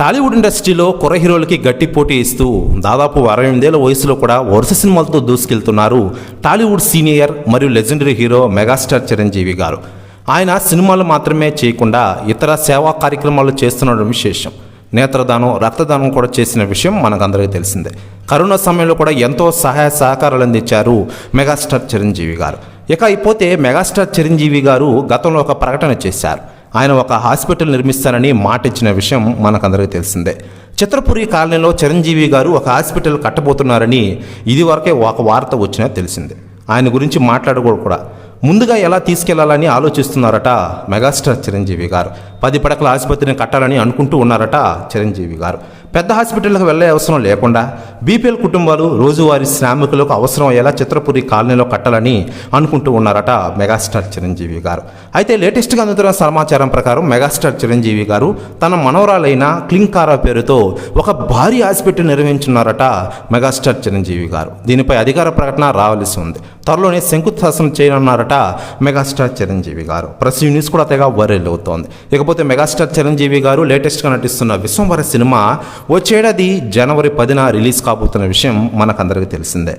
టాలీవుడ్ ఇండస్ట్రీలో కుర్ర హీరోలకి గట్టి పోటీ ఇస్తూ దాదాపు అరవై ఎనిమిదేళ్ళ వయసులో కూడా వరుస సినిమాలతో దూసుకెళ్తున్నారు టాలీవుడ్ సీనియర్ మరియు legendary hero megastar Chiranjeevi garu. ఆయన సినిమాలు మాత్రమే చేయకుండా ఇతర సేవా కార్యక్రమాలు చేస్తుండడం విశేషం. నేత్రదానం రక్తదానం కూడా చేసిన విషయం మనకందరికీ తెలిసిందే. కరోనా సమయంలో కూడా ఎంతో సహాయ సహకారాలు అందించారు మెగాస్టార్ చిరంజీవి గారు. ఇక అయిపోతే మెగాస్టార్ చిరంజీవి గారు గతంలో ఒక ప్రకటన చేశారు. ఆయన ఒక హాస్పిటల్ నిర్మిస్తానని మాట ఇచ్చిన విషయం మనకందరికీ తెలిసిందే. చిత్రపురి కాలనీలో చిరంజీవి గారు ఒక హాస్పిటల్ కట్టబోతున్నారని ఇదివరకే ఒక వార్త వచ్చినా తెలిసిందే. ఆయన గురించి మాట్లాడకూడదు కూడా. ముందుగా ఎలా తీసుకెళ్ళాలని ఆలోచిస్తున్నారట మెగాస్టార్ చిరంజీవి గారు. పది పడకల ఆసుపత్రిని కట్టాలని అనుకుంటూ ఉన్నారట చిరంజీవి గారు. పెద్ద హాస్పిటల్కి వెళ్ళే అవసరం లేకుండా బీపీఎల్ కుటుంబాలు రోజువారీ శ్రామికులకు అవసరం అయ్యేలా చిత్రపురి కాలనీలో కట్టాలని అనుకుంటూ ఉన్నారట మెగాస్టార్ చిరంజీవి గారు. అయితే లేటెస్ట్గా అందుతున్న సమాచారం ప్రకారం మెగాస్టార్ చిరంజీవి గారు తన మనవరాలైన క్లింకారా పేరుతో ఒక భారీ హాస్పిటల్ నిర్వహించున్నారట మెగాస్టార్ చిరంజీవి గారు. దీనిపై అధికార ప్రకటన రావాల్సి ఉంది. త్వరలోనే శంకుస్థాసనం చేయనున్నారట మెగాస్టార్ చిరంజీవి గారు. ప్రెస్ న్యూస్ కూడా తెగ వైరల్ అవుతోంది. ఇకపోతే మెగాస్టార్ చిరంజీవి గారు లేటెస్ట్గా నటిస్తున్న విశ్వంవర సినిమా వచ్చేడాది జనవరి పదిన రిలీజ్ కాబోతున్న విషయం మనకందరికీ తెలిసిందే.